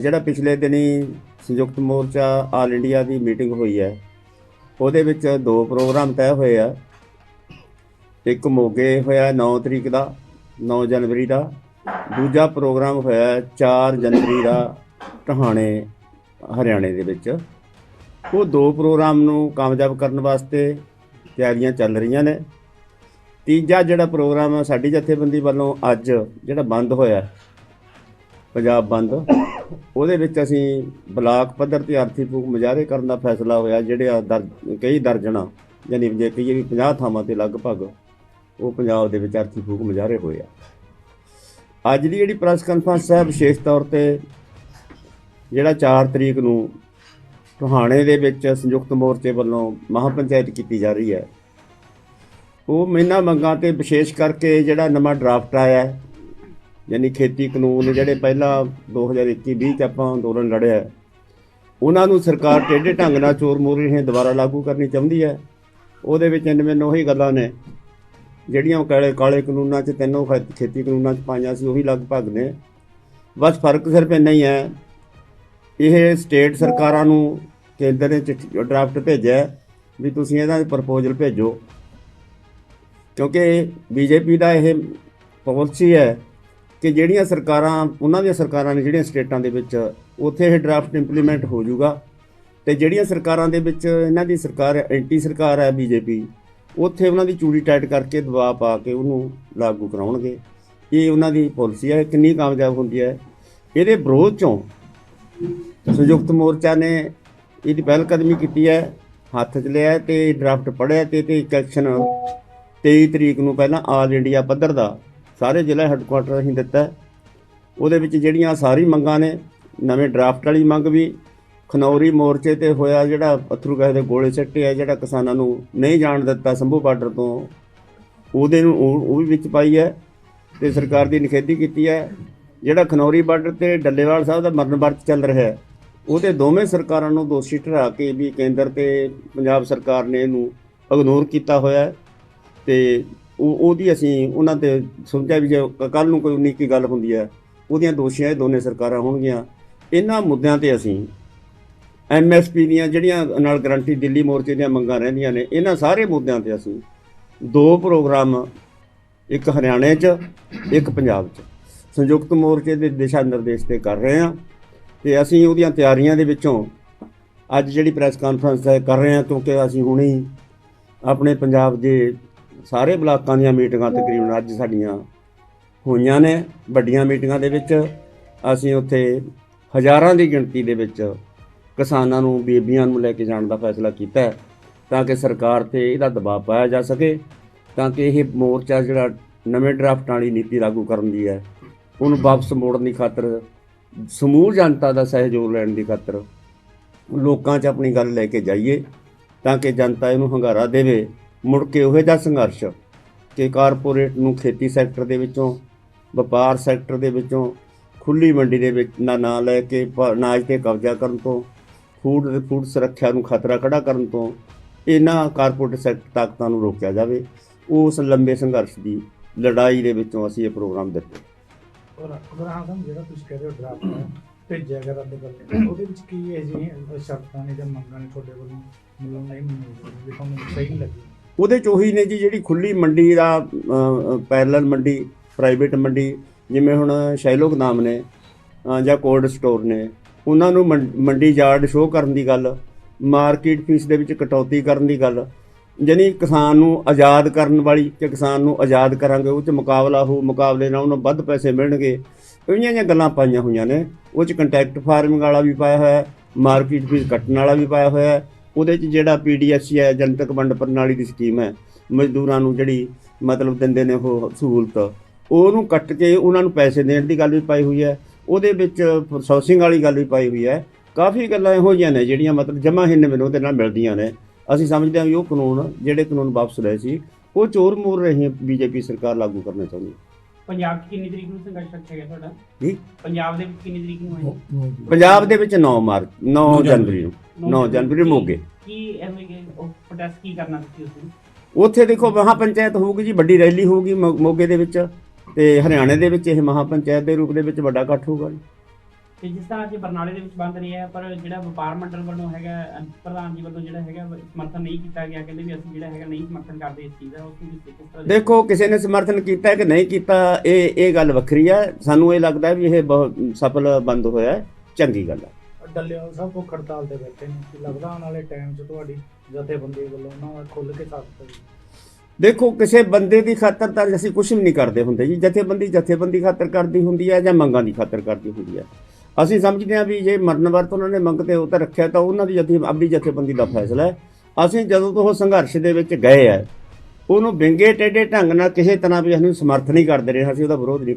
ਜਿਹੜਾ ਪਿਛਲੇ ਦਿਨੀ ਸੰਯੁਕਤ ਮੋਰਚਾ ਆਲ ਇੰਡੀਆ ਦੀ ਮੀਟਿੰਗ ਹੋਈ ਹੈ, ਉਹਦੇ ਵਿੱਚ ਦੋ ਪ੍ਰੋਗਰਾਮ ਤੈਅ ਹੋਏ ਆ। ਇੱਕ ਮੋਗੇ ਹੋਇਆ 9 ਤਰੀਕ ਦਾ 9 ਜਨਵਰੀ ਦਾ। ਦੂਜਾ ਪ੍ਰੋਗਰਾਮ ਹੋਇਆ 4 ਜਨਵਰੀ ਦਾ ਟਹਾਣੇ, ਹਰਿਆਣੇ ਦੇ ਵਿੱਚ। ਉਹ ਦੋ ਪ੍ਰੋਗਰਾਮ ਨੂੰ ਕਾਮਯਾਬ ਕਰਨ ਵਾਸਤੇ ਤਿਆਰੀਆਂ ਚੱਲ ਰਹੀਆਂ ਨੇ। ਤੀਜਾ ਜਿਹੜਾ ਪ੍ਰੋਗਰਾਮ ਸਾਡੀ ਜਥੇਬੰਦੀ ਵੱਲੋਂ ਅੱਜ ਜਿਹੜਾ ਬੰਦ ਹੋਇਆ ਪੰਜਾਬ ਬੰਦ। ਉਹਦੇ ਵਿੱਚ ਅਸੀਂ ਬਲਾਕ ਪੱਧਰ ਤੇ ਆਰਥਿਕ ਫੂਕ ਮੁਜ਼ਾਹਰੇ ਕਰਨ ਦਾ ਫੈਸਲਾ ਹੋਇਆ, ਜਿਹੜੇ ਆ ਦਰ- ਕਈ ਦਰਜਣਾ ਯਾਨੀ ਜੇ ਕਹੀਏ ਵੀ 50 ਥਾਵਾਂ ਤੇ ਲਗਭਗ ਉਹ ਪੰਜਾਬ ਦੇ ਵਿੱਚ ਆਰਥਿਕ ਫੂਕ ਮੁਜ਼ਾਹਰੇ ਹੋਏ ਆ। ਅੱਜ ਦੀ ਜਿਹੜੀ ਪ੍ਰੈਸ ਕਾਨਫਰੰਸ ਹੈ, ਵਿਸ਼ੇਸ਼ ਤੌਰ ਤੇ ਜਿਹੜਾ 4 ਤਰੀਕ ਨੂੰ ਟੋਹਾਣੇ ਦੇ ਵਿੱਚ ਸੰਯੁਕਤ ਮੋਰਚੇ ਵੱਲੋਂ ਮਹਾਪੰਚਾਇਤ ਕੀਤੀ ਜਾ ਰਹੀ ਹੈ, ਉਹ ਮੈਨਾਂ ਮੰਗਾਂ ਤੇ ਵਿਸ਼ੇਸ਼ ਕਰਕੇ ਜਿਹੜਾ ਨਵਾਂ ਡਰਾਫਟ ਆਇਆ ਹੈ ਯਾਨੀ ਖੇਤੀ ਕਾਨੂੰਨ ਜਿਹੜੇ ਪਹਿਲਾਂ 2021-20 ਚ ਆਪਾਂ ਅੰਦੋਲਨ ਲੜਿਆ ਉਹਨਾਂ ਨੂੰ ਸਰਕਾਰ ਟੇਢੇ ਢੰਗ ਨਾਲ ਚੋਰ ਮੋਰੀ ਨੇ ਦੁਬਾਰਾ ਲਾਗੂ ਕਰਨੀ ਚਾਹੁੰਦੀ ਹੈ। ਉਹਦੇ ਵਿੱਚ ਇਨਵੇਂ ਉਹੀ ਗੱਲਾਂ ਨੇ, ਜਿਹੜੀਆਂ ਕਾਲੇ ਕਾਲੇ ਕਾਨੂੰਨਾਂ 'ਚ, ਤਿੰਨੋਂ ਖੇਤੀ ਕਾਨੂੰਨਾਂ 'ਚ ਪਾਈਆਂ ਸੀ, ਉਹੀ ਲਗਭਗ ਨੇ। ਬਸ ਫ਼ਰਕ ਸਿਰਫ ਇੰਨਾ ਹੀ ਹੈ, ਇਹ ਸਟੇਟ ਸਰਕਾਰਾਂ ਨੂੰ ਕੇਂਦਰ ਨੇ ਚਿੱਠੀ ਡਰਾਫਟ ਭੇਜਿਆ ਵੀ ਤੁਸੀਂ ਇਹਦਾ ਪ੍ਰਪੋਜ਼ਲ ਭੇਜੋ, ਕਿਉਂਕਿ ਬੀਜੇਪੀ ਦਾ ਇਹ ਪਾਲਿਸੀ ਹੈ ਕਿ ਜਿਹੜੀਆਂ ਸਰਕਾਰਾਂ, ਉਹਨਾਂ ਦੀਆਂ ਸਰਕਾਰਾਂ ਨੇ ਜਿਹੜੀਆਂ ਸਟੇਟਾਂ ਦੇ ਵਿੱਚ, ਉੱਥੇ ਇਹ ਡਰਾਫਟ ਇੰਪਲੀਮੈਂਟ ਹੋ ਜਾਊਗਾ। ਤੇ ਜਿਹੜੀਆਂ ਸਰਕਾਰਾਂ ਦੇ ਵਿੱਚ, ਇਹਨਾਂ ਦੀ ਸਰਕਾਰ ਐਂਟੀ ਸਰਕਾਰ ਹੈ, ਬੀਜੇਪੀ, ਉੱਥੇ ਉਹਨਾਂ ਦੀ ਚੂੜੀ ਟਾਈਟ ਕਰਕੇ ਦਬਾਅ ਪਾ ਕੇ ਉਹਨੂੰ ਲਾਗੂ ਕਰਾਉਣਗੇ। ਇਹ ਉਹਨਾਂ ਦੀ ਪਾਲਿਸੀ ਹੈ ਕਿੰਨੀ ਕਾਮਯਾਬ ਹੁੰਦੀ ਹੈ। ਇਹਦੇ ਵਿਰੋਧ ਚੋਂ ਸੰਯੁਕਤ ਮੋਰਚਾ ਨੇ ਇਹਦੀ ਪਹਿਲ ਕਦਮੀ ਕੀਤੀ ਹੈ, ਹੱਥ 'ਚ ਲਿਆ ਤੇ ਡਰਾਫਟ ਪੜਿਆ ਤੇ ਤੇ ਇੱਕ ਐਕਸ਼ਨ 23 ਤਰੀਕ ਨੂੰ ਪਹਿਲਾਂ ਆਲ ਇੰਡੀਆ ਪੱਧਰ ਦਾ ਸਾਰੇ ਜ਼ਿਲ੍ਹਾ ਹੈੱਡਕੁਆਟਰ ਅਸੀਂ ਦਿੱਤਾ ਉਹਦੇ ਵਿੱਚ ਜਿਹੜੀਆਂ ਸਾਰੀ ਮੰਗਾਂ ਨੇ, ਨਵੇਂ ਡਰਾਫਟ ਵਾਲੀ ਮੰਗ ਵੀ, ਖਨੌਰੀ ਮੋਰਚੇ ਤੇ ਹੋਇਆ ਜਿਹੜਾ ਅਥਰੂ ਗੈਸ ਦੇ ਗੋਲੇ ਸੱਟੇ ਆ, ਜਿਹੜਾ ਕਿਸਾਨਾਂ ਨੂੰ ਨਹੀਂ ਜਾਣ ਦਿੱਤਾ ਸੰਭੂ ਬਾਰਡਰ ਤੋਂ, ਉਹਦੇ ਨੂੰ ਉਹ ਉਹ ਵੀ ਵਿੱਚ ਪਾਈ ਹੈ ਤੇ ਸਰਕਾਰ ਦੀ ਨਿਖੇਧੀ ਕੀਤੀ ਹੈ। ਜਿਹੜਾ ਖਨੌਰੀ ਬਾਰਡਰ ਤੇ ਡੱਲੇਵਾਲ ਸਾਹਿਬ ਦਾ ਮਰਨ ਵਰਤ ਚੱਲ ਰਿਹਾ ਹੈ, ਉਹਦੇ ਦੋਵੇਂ ਸਰਕਾਰਾਂ ਨੂੰ ਦੋਸ਼ੀ ਠਹਿਰਾ ਕੇ ਵੀ ਕੇਂਦਰ ਤੇ ਪੰਜਾਬ ਸਰਕਾਰ ਨੇ ਇਹਨੂੰ ਇਗਨੋਰ ਕੀਤਾ ਹੋਇਆ ਹੈ ਤੇ ਉਹ ਉਹਦੀ ਅਸੀਂ ਉਹਨਾਂ ਤੇ ਸਮਝਿਆ ਵੀ ਜੇ ਕੱਲ ਨੂੰ ਕੋਈ ਉਨੀ ਕੀ ਗੱਲ ਹੁੰਦੀ ਹੈ, ਉਹਦੀਆਂ ਦੋਸ਼ੀਆਂ ਇਹ ਦੋਨੇ ਸਰਕਾਰਾਂ ਹੋਣਗੀਆਂ। ਇਹਨਾਂ ਮੁੱਦਿਆਂ ਤੇ ਅਸੀਂ ਐਮਐਸਪੀ ਦੀਆਂ ਜਿਹੜੀਆਂ ਨਾਲ ਗਰੰਟੀ ਦਿੱਲੀ ਮੋਰਚੇ ਦੀਆਂ ਮੰਗਾਂ ਰਹਿੰਦੀਆਂ ਨੇ, ਇਹਨਾਂ ਸਾਰੇ ਮੁੱਦਿਆਂ ਤੇ ਅਸੀਂ ਦੋ ਪ੍ਰੋਗਰਾਮ, ਇੱਕ ਹਰਿਆਣੇ 'ਚ, ਇੱਕ ਪੰਜਾਬ 'ਚ। ਸੰਯੁਕਤ ਮੋਰਚੇ ਦੇ ਦਿਸ਼ਾ ਨਿਰਦੇਸ਼ ਤੇ ਕਰ ਰਹੇ ਹਾਂ ਤੇ ਅਸੀਂ ਉਹਦੀਆਂ ਤਿਆਰੀਆਂ ਦੇ ਵਿੱਚੋਂ ਅੱਜ ਜਿਹੜੀ ਪ੍ਰੈਸ ਕਾਨਫਰੰਸ ਹੈ, ਕਰ ਰਹੇ ਹਾਂ, ਕਿਉਂਕਿ ਅਸੀਂ ਹੁਣੇ ਆਪਣੇ ਪੰਜਾਬ ਦੇ ਸਾਰੇ ਬਲਾਕਾਂ ਦੀਆਂ ਮੀਟਿੰਗਾਂ ਤਕਰੀਬਨ ਅੱਜ ਸਾਡੀਆਂ ਹੋਈਆਂ ਨੇ। ਵੱਡੀਆਂ ਮੀਟਿੰਗਾਂ ਦੇ ਵਿੱਚ ਅਸੀਂ ਉੱਥੇ ਹਜ਼ਾਰਾਂ ਦੀ ਗਿਣਤੀ ਦੇ ਵਿੱਚ ਕਿਸਾਨਾਂ ਨੂੰ, ਬੀਬੀਆਂ ਨੂੰ ਲੈ ਕੇ ਜਾਣ ਦਾ ਫੈਸਲਾ ਕੀਤਾ ਹੈ ਤਾਂ ਕਿ ਸਰਕਾਰ ਤੇ ਇਹਦਾ ਦਬਾਅ ਪਾਇਆ ਜਾ ਸਕੇ, ਤਾਂ ਕਿ ਇਹ ਮੋਰਚਾ ਜਿਹੜਾ ਨਵੇਂ ਡਰਾਫਟ ਵਾਲੀ ਨੀਤੀ ਲਾਗੂ ਕਰਨ ਦੀ ਹੈ, ਉਹਨੂੰ ਵਾਪਸ ਮੋੜਨ ਦੀ ਖਾਤਰ, ਸਮੂਹ ਜਨਤਾ ਦਾ ਸਹਿਯੋਗ ਲੈਣ ਦੀ ਖਾਤਰ ਲੋਕਾਂ 'ਚ ਆਪਣੀ ਗੱਲ ਲੈ ਕੇ ਜਾਈਏ, ਤਾਂ ਕਿ ਜਨਤਾ ਇਹਨੂੰ ਹੰਗਾਰਾ ਦੇਵੇ। ਮੁੜ ਕੇ ਉਹੋ ਜਿਹਾ ਸੰਘਰਸ਼ ਕਿ ਕਾਰਪੋਰੇਟ ਨੂੰ ਖੇਤੀ ਸੈਕਟਰ ਦੇ ਵਿੱਚੋਂ, ਵਪਾਰ ਸੈਕਟਰ ਦੇ ਵਿੱਚੋਂ ਖੁੱਲੀ ਮੰਡੀ ਦੇ ਵਿੱਚ ਨਾ ਨਾਂ ਲੈ ਕੇ ਅਨਾਜ ਤੇ ਕਬਜ਼ਾ ਕਰਨ ਤੋਂ, ਫੂਡ ਫੂਡ ਸੁਰੱਖਿਆ ਨੂੰ ਖਤਰਾ ਖੜਾ ਕਰਨ ਤੋਂ ਇਹਨਾਂ ਕਾਰਪੋਰੇਟ ਸੈਕਟਰ ਤਾਕਤਾਂ ਨੂੰ ਰੋਕਿਆ ਜਾਵੇ। ਉਸ ਲੰਬੇ ਸੰਘਰਸ਼ ਦੀ ਲੜਾਈ ਦੇ ਵਿੱਚੋਂ ਅਸੀਂ ਇਹ ਪ੍ਰੋਗਰਾਮ ਦਿੱਤੇ। ਔਰ ਅਬਰਾਹਮ ਸਾਹਿਬ ਜਿਹੜਾ ਤੁਸੀਂ ਕਹਿ ਰਹੇ ਹੋ ਡਰਾਫਟ ਭੇਜਿਆ ਗਿਆ ਰੱਦ ਕਰ ਉਹਦੇ ਵਿੱਚ ਕੀ ਹੈ ਜੀ ਸ਼ਰਤਾਂ ਨੇ ਜਾਂ ਮੰਗਾਂ ਨੇ ਤੁਹਾਡੇ ਵੱਲੋਂ? ਮਤਲਬ ਨਹੀਂ ਮੰਨਦੇ ਤੁਹਾਨੂੰ ਸਹੀ ਲੱਗੀ ਉਹਦੇ ਚ ਉਹੀ ਨੇ ਜੀ ਜਿਹੜੀ ਖੁੱਲੀ ਮੰਡੀ ਦਾ ਪੈਰਲਲ ਮੰਡੀ ਪ੍ਰਾਈਵੇਟ ਮੰਡੀ, ਜਿਵੇਂ ਹੁਣ ਸ਼ੈਲੋ ਨਾਮ ਨੇ ਜਾਂ ਕੋਲਡ ਸਟੋਰ ਨੇ, ਉਹਨਾਂ ਨੂੰ ਮੰਡੀ ਯਾਰਡ ਸ਼ੋਅ ਕਰਨ ਦੀ ਗੱਲ ਮਾਰਕੀਟ ਫੀਸ ਦੇ ਵਿੱਚ ਕਟੌਤੀ ਕਰਨ ਦੀ ਗੱਲ, ਜਾਣੀ ਕਿਸਾਨ ਨੂੰ ਆਜ਼ਾਦ ਕਰਨ ਵਾਲੀ ਕਿ ਕਿਸਾਨ ਨੂੰ ਆਜ਼ਾਦ ਕਰਾਂਗੇ, ਉਹ 'ਚ ਮੁਕਾਬਲਾ ਹੋ, ਮੁਕਾਬਲੇ ਨਾਲ ਉਹਨੂੰ ਵੱਧ ਪੈਸੇ ਮਿਲਣਗੇ, ਇਹੀਆਂ ਜਿਹੀਆਂ ਗੱਲਾਂ ਪਾਈਆਂ ਹੋਈਆਂ ਨੇ, ਉਹ 'ਚ ਕੰਟੈਕਟ ਫਾਰਮਿੰਗ ਵਾਲਾ ਵੀ ਪਾਇਆ ਹੋਇਆ ਹੈ ਮਾਰਕੀਟ ਫੀਸ ਕੱਟਣ ਵਾਲਾ ਵੀ ਪਾਇਆ ਹੋਇਆ ਹੈ ਉਹਦੇ 'ਚ ਜਿਹੜਾ ਪੀਡੀਐਸਸੀ ਹੈ, ਜਨਤਕ ਵੰਡ ਪ੍ਰਣਾਲੀ ਦੀ ਸਕੀਮ ਹੈ, ਮਜ਼ਦੂਰਾਂ ਨੂੰ ਜਿਹੜੀ ਮਤਲਬ ਦਿੰਦੇ ਨੇ ਉਹ ਸਹੂਲਤ, ਉਹਨੂੰ ਕੱਟ ਕੇ ਉਹਨਾਂ ਨੂੰ ਪੈਸੇ ਦੇਣ ਦੀ ਗੱਲ ਵੀ ਪਾਈ ਹੋਈ ਹੈ, ਉਹਦੇ ਵਿੱਚ ਪ੍ਰੋਸੈਸਿੰਗ ਵਾਲੀ ਗੱਲ ਵੀ ਪਾਈ ਹੋਈ ਹੈ, ਕਾਫੀ ਗੱਲਾਂ ਇਹੋ ਜਿਹੀਆਂ ਨੇ ਜਿਹੜੀਆਂ ਮਤਲਬ ਜਮਾ ਹਿੰਨ ਮੈਨੂੰ ਉਹਦੇ ਨਾਲ ਮਿਲਦੀਆਂ ਨੇ ਅਸੀਂ ਸਮਝਦੇ ਹਾਂ ਵੀ ਉਹ ਕਾਨੂੰਨ, ਜਿਹੜੇ ਕਾਨੂੰਨ ਵਾਪਸ ਲਏ ਸੀ, ਉਹ ਚੋਰ ਮੋਰ ਰਹੀ ਬੀਜੇਪੀ ਸਰਕਾਰ ਲਾਗੂ ਕਰਨਾ ਚਾਹੁੰਦੀ ਹੈ। ਪੰਜਾਬ 'ਚ ਕਿੰਨੀ ਤਰੀਕ ਨੂੰ ਸੰਘਰਸ਼ ਰੱਖਿਆ ਗਿਆ ਤੁਹਾਡਾ? ਜੀ ਪੰਜਾਬ ਦੇ ਵਿੱਚ ਕਿੰਨੀ ਤਰੀਕ ਨੂੰ ਹੈ ਪੰਜਾਬ ਦੇ ਵਿੱਚ 9 ਮਾਰਚ 9 ਜਨਵਰੀ। ਨੂੰ। 9 ਜਨਵਰੀ। ਮੋਗੇ ਕੀ ਐਵੇਂ ਕਿ ਉਹ ਪ੍ਰੋਟੈਸਟ ਕੀ ਕਰਨਾ ਤੁਸੀਂ ਉਸ ਦਿਨ? ਉੱਥੇ ਦੇਖੋ ਮਹਾ ਪੰਚਾਇਤ ਹੋਊਗੀ ਜੀ ਵੱਡੀ ਰੈਲੀ ਹੋਊਗੀ ਮੋ- ਮੋਗੇ ਦੇ ਵਿੱਚ ਤੇ ਹਰਿਆਣੇ ਦੇ ਵਿੱਚ ਇਹ ਮਹਾ ਪੰਚਾਇਤ ਦੇ ਰੂਪ ਦੇ ਵਿੱਚ ਵੱਡਾ ਇਕੱਠ ਹੋਊਗਾ ਜੀ। ਤੇ ਜਿਸ ਤਰ੍ਹਾਂ ਅੱਜ ਬਰਨਾਲੇ ਦੇ ਵਿੱਚ ਬੰਦ ਰਿਹਾ ਪਰ ਜਿਹੜਾ ਵਪਾਰ ਮੰਡਲ ਵੱਲੋਂ ਹੈਗਾ ਪ੍ਰਧਾਨ ਜੀ ਵੱਲੋਂ ਜਿਹੜਾ ਹੈਗਾ ਸਮਰਥਨ ਨਹੀਂ ਕੀਤਾ ਗਿਆ ਕਹਿੰਦੇ ਵੀ ਅਸੀਂ ਜਿਹੜਾ ਹੈਗਾ ਨਹੀਂ ਸਮਰਥਨ ਕਰਦੇ ਇਸ ਚੀਜ਼ ਦਾ ਉਸ ਨੂੰ ਕਿਸ ਤਰ੍ਹਾਂ ਦੇ- ਦੇਖੋ ਕਿਸੇ ਨੇ ਸਮਰਥਨ ਕੀਤਾ ਕਿ ਨਹੀਂ ਕੀਤਾ ਇਹ ਇਹ ਗੱਲ ਵੱਖਰੀ ਹੈ ਸਾਨੂੰ ਇਹ ਲੱਗਦਾ ਵੀ ਇਹ ਬਹੁਤ ਸਫਲ ਬੰਦ ਹੋਇਆ ਹੈ। ਚੰਗੀ ਗੱਲ ਹੈ ਡੱਲੇਵਾਲ ਸਾਹਿਬ ਭੁੱਖ ਹੜਤਾਲ ਤੇ ਬੈਠੇ ਨੇ। ਕੀ ਲੱਗਦਾ ਆਉਣ ਵਾਲੇ ਟਾਈਮ 'ਚ ਤੁਹਾਡੀ ਜਥੇਬੰਦੀ ਵੱਲੋਂ ਉਹਨਾਂ ਦਾ ਖੁੱਲ ਕੇ ਸਾਥ ਦੇਵੇ। ਦੇਖੋ ਕਿਸੇ ਬੰਦੇ ਦੀ ਖਾਤਰ ਤਾਂ ਅਸੀਂ ਕੁਝ ਵੀ ਨਹੀਂ ਕਰਦੇ ਹੁੰਦੇ ਜੀ। ਜਥੇਬੰਦੀ ਜਥੇਬੰਦੀ ਖਾਤਰ ਕਰਦੀ ਹੁੰਦੀ ਹੈ ਜਾਂ ਮੰਗਾਂ ਦੀ ਖਾਤਰ ਕਰਦੀ ਹੁੰਦੀ ਹੈ ਅਸੀਂ ਸਮਝਦੇ ਹਾਂ ਵੀ ਜੇ ਮਰਨ ਵਰਤ ਉਹਨਾਂ ਨੇ ਮੰਗ ਤੇ ਉਹ ਤਾਂ ਰੱਖਿਆ ਤਾਂ ਉਹਨਾਂ ਦੀ ਜਥੇ ਆਪਣੀ ਜਥੇਬੰਦੀ ਦਾ ਫੈਸਲਾ ਹੈ। ਅਸੀਂ ਜਦੋਂ ਤੋਂ ਉਹ ਸੰਘਰਸ਼ ਦੇ ਵਿੱਚ ਗਏ ਆ ਉਹਨੂੰ ਵਿੰਗੇ ਟੇਢੇ ਢੰਗ ਨਾਲ ਕਿਸੇ ਤਰ੍ਹਾਂ ਵੀ ਅਸੀਂ ਸਮਰਥਨ ਨਹੀਂ ਕਰਦੇ ਰਹੇ, ਅਸੀਂ ਉਹਦਾ ਵਿਰੋਧ ਨਹੀਂ